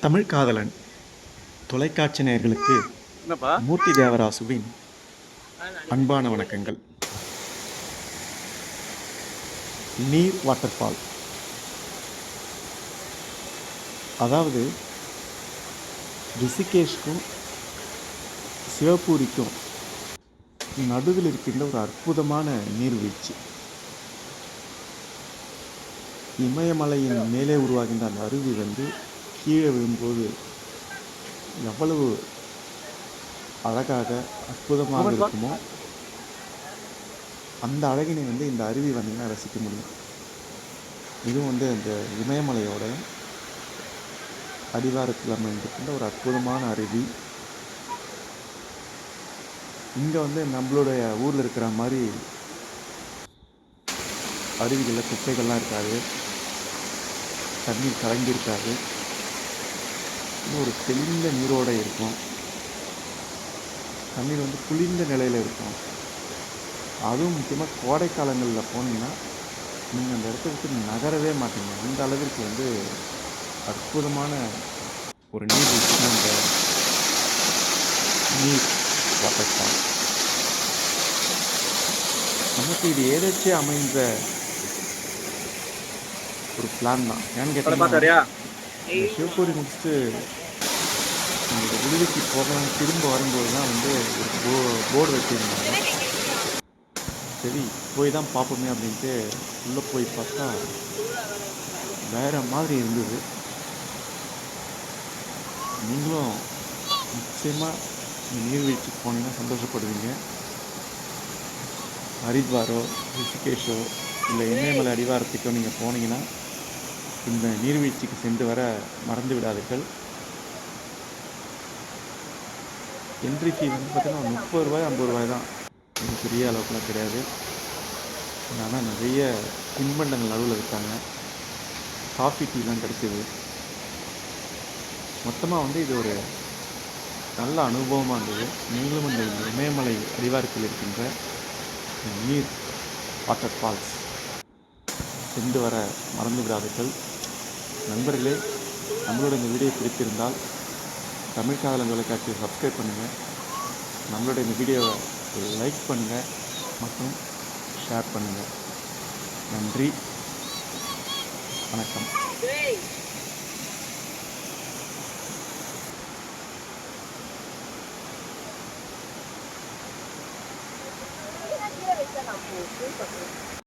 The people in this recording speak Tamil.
தமிழ் காதலன் தொலைக்காட்சி நேயர்களுக்கு மூர்த்தி தேவராசுவின் அன்பான வணக்கங்கள். நீர் வாட்டர்ஃபால். அதாவது ரிஷிகேஷ்க்கும் சிவபூரிக்கும் நடுவில் இருக்கின்ற ஒரு அற்புதமான நீர்வீழ்ச்சி. இமயமலையின் மேலே உருவாகின்ற அந்த அருவி வந்து கீழே விழும்போது எவ்வளவு அழகாக அற்புதமாக இருக்குமோ அந்த அழகினை வந்து இந்த அருவி வந்தீங்கன்னா ரசிக்க முடியும். இதுவும் வந்து அந்த இமயமலையோட அடிவாரத்தில் அமைந்திருக்கின்ற ஒரு அற்புதமான அருவி. இங்கே வந்து நம்மளுடைய ஊரில் இருக்கிற மாதிரி அருவிகளில் குப்பைகள்லாம் இருக்காது. தண்ணீர் கலங்கியிருக்காது. ஒரு தெளிந்த நீரோட இருக்கும். தண்ணீர் வந்து குளிர்ந்த நிலையில் இருக்கும். அதுவும் முக்கியமாக கோடை காலங்களில் போனீங்கன்னா நீங்கள் அந்த இடத்த விட்டு நகரவே மாட்டீங்க. அந்த அளவிற்கு வந்து அற்புதமான ஒரு நீர் அந்த நீர் வாட்டர் ஃபால் நமக்கு இது ஏதாச்சும் அமைந்த ஒரு பிளான் தான். ஏன்னு கேட்டீங்கன்னா சிவபூரி முடிச்சுட்டு இந்த விடுதிக்கு போகலாம் திரும்ப வரும்போது தான் வந்து ஒரு போ போர்டு வச்சுருந்தாங்க. சரி போய் தான் பார்ப்போமே அப்படின்ட்டு உள்ளே போய் பார்த்தா வேற மாதிரி இருந்தது. நீங்களும் நிச்சயமாக நீர்வீழ்ச்சிக்கு போனீங்கன்னா சந்தோஷப்படுவீங்க. ஹரித்வாரோ ரிஷிகேஷோ இல்லை இமயமலை அடிவாரத்துக்கோ நீங்கள் போனீங்கன்னா இந்த நீர்வீழ்ச்சிக்கு சென்று வர மறந்து விடாதீர்கள். என்ட்ரி ஃபீ வந்து பார்த்தீங்கன்னா முப்பது ரூபாய் ஐம்பது ரூபாய் தான். இது பெரிய அளவுக்குலாம் கிடையாது. ஆனால் நிறைய தின்பண்டங்கள் அளவில் இருக்காங்க காஃபி டீலாம் கிடைச்சிது. மொத்தமாக வந்து இது ஒரு நல்ல அனுபவமாக இருந்தது. நீங்களும் இந்த இமயமலை அடிவாரத்தில் இருக்கின்ற நீர் வாட்டர் ஃபால்ஸ் சென்று வர மறந்து விடாதீர்கள். நண்பர்களே நம்மளோட இந்த வீடியோ பிடித்திருந்தால் தமிழ் காதலன் தொலைக்காட்சியை சப்ஸ்கிரைப் பண்ணுங்கள் நம்மளோட இந்த வீடியோவை லைக் பண்ணுங்கள் மற்றும் ஷேர் பண்ணுங்கள் நன்றி. வணக்கம்.